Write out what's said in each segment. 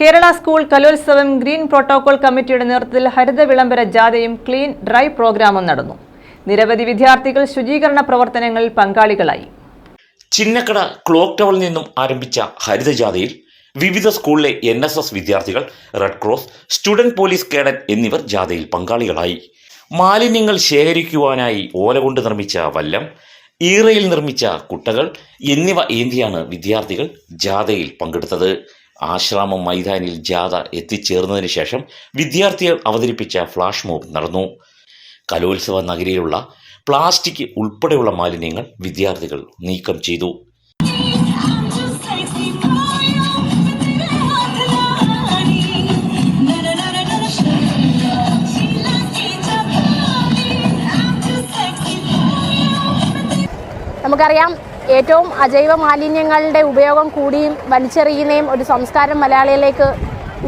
Kerala school Kalolsavam green protocol കമ്മിറ്റിയുടെ നേതൃത്വത്തിൽ ഹരിത വിളംബര ജാഥയും ക്ലീൻ ഡ്രൈ പ്രോഗ്രാമും നടന്നു. നിരവധി വിദ്യാർത്ഥികൾ ശുചീകരണ പ്രവർത്തനങ്ങളിൽ പങ്കാളികളായി. ചിന്നക്കട ക്ലോക്ക് ടവറിൽ നിന്നും ആരംഭിച്ച ഹരിതജാഥയിൽ വിവിധ സ്കൂളിലെ എൻ എസ് എസ് വിദ്യാർത്ഥികൾ red cross student police cadet എന്നിവർ ജാഥയിൽ പങ്കാളികളായി. മാലിന്യങ്ങൾ ശേഖരിക്കുവാനായി ഓല കൊണ്ട് നിർമ്മിച്ച വല്ലം ഈറയിൽ നിർമ്മിച്ച കുട്ടകൾ എന്നിവ ഏന്തിയാണ് വിദ്യാർത്ഥികൾ ജാഥയിൽ പങ്കെടുത്തത്. ആശ്രാമം മൈതാനിയിൽ ജാഥ എത്തിച്ചേർന്നതിന് ശേഷം വിദ്യാർത്ഥികൾ അവതരിപ്പിച്ച ഫ്ലാഷ് മോബ് നടന്നു. കലോത്സവ നഗരിയിലുള്ള പ്ലാസ്റ്റിക് ഉൾപ്പെടെയുള്ള മാലിന്യങ്ങൾ വിദ്യാർത്ഥികൾ നീക്കം ചെയ്തു. നമുക്കറിയാം ഏറ്റവും അജൈവ മാലിന്യങ്ങളുടെ ഉപയോഗം കൂടിയും വലിച്ചെറിയുന്നതും ഒരു സംസ്കാരം മലയാളികളിലേക്ക്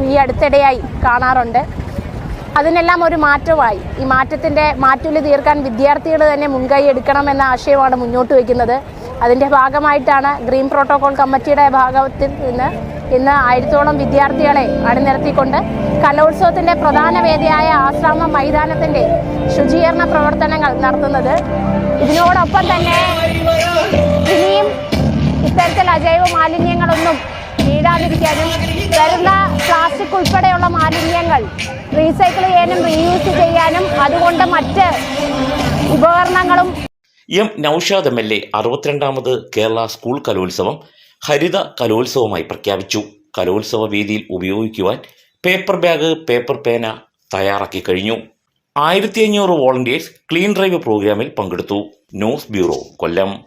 ഈ അടുത്തിടെയായി കാണാറുണ്ട്. അതിനെല്ലാം ഒരു മാറ്റമായി. ഈ മാറ്റത്തിന്റെ മാറ്റുലി തീർക്കാൻ വിദ്യാർത്ഥികൾ തന്നെ മുൻകൈ എടുക്കണമെന്ന ആശയമാണ് മുന്നോട്ട് വയ്ക്കുന്നത്. അതിന്റെ ഭാഗമായിട്ടാണ് ഗ്രീൻ പ്രോട്ടോകോൾ കമ്മിറ്റിയുടെ ഭാഗത്തിൽ നിന്ന് ഇന്ന് ആയിരത്തോളം വിദ്യാർത്ഥികളെ അണിനിരത്തിക്കൊണ്ട് കലോത്സവത്തിന്റെ പ്രധാന വേദിയായ ആശ്രാമ മൈതാനത്തിന്റെ ശുചീകരണ പ്രവർത്തനങ്ങൾ നടത്തുന്നത്. ഇതിനോടൊപ്പം തന്നെ ഇനിയും ഇത്തരത്തിൽ അജൈവ മാലിന്യങ്ങളൊന്നും വീഴാതിരിക്കാനും വരുന്ന പ്ലാസ്റ്റിക് ഉൾപ്പെടെയുള്ള മാലിന്യങ്ങൾ റീസൈക്കിൾ ചെയ്യാനും റീയൂസ് ചെയ്യാനും അതുകൊണ്ട് മറ്റ് ഉപകരണങ്ങളും M Noushad M L A അറുപത്തിരണ്ടാമത് Kerala school കലോത്സവം ഹരിത കലോത്സവമായി പ്രഖ്യാപിച്ചു. കലോത്സവ വേദിയിൽ ഉപയോഗിക്കുവാൻ പേപ്പർ ബാഗ് പേപ്പർ പേന തയ്യാറാക്കി കഴിഞ്ഞു. ആയിരത്തി അഞ്ഞൂറ് വോളണ്ടിയേഴ്സ് ക്ലീൻ ഡ്രൈവ് പ്രോഗ്രാമിൽ പങ്കെടുത്തു. News bureau Kollam.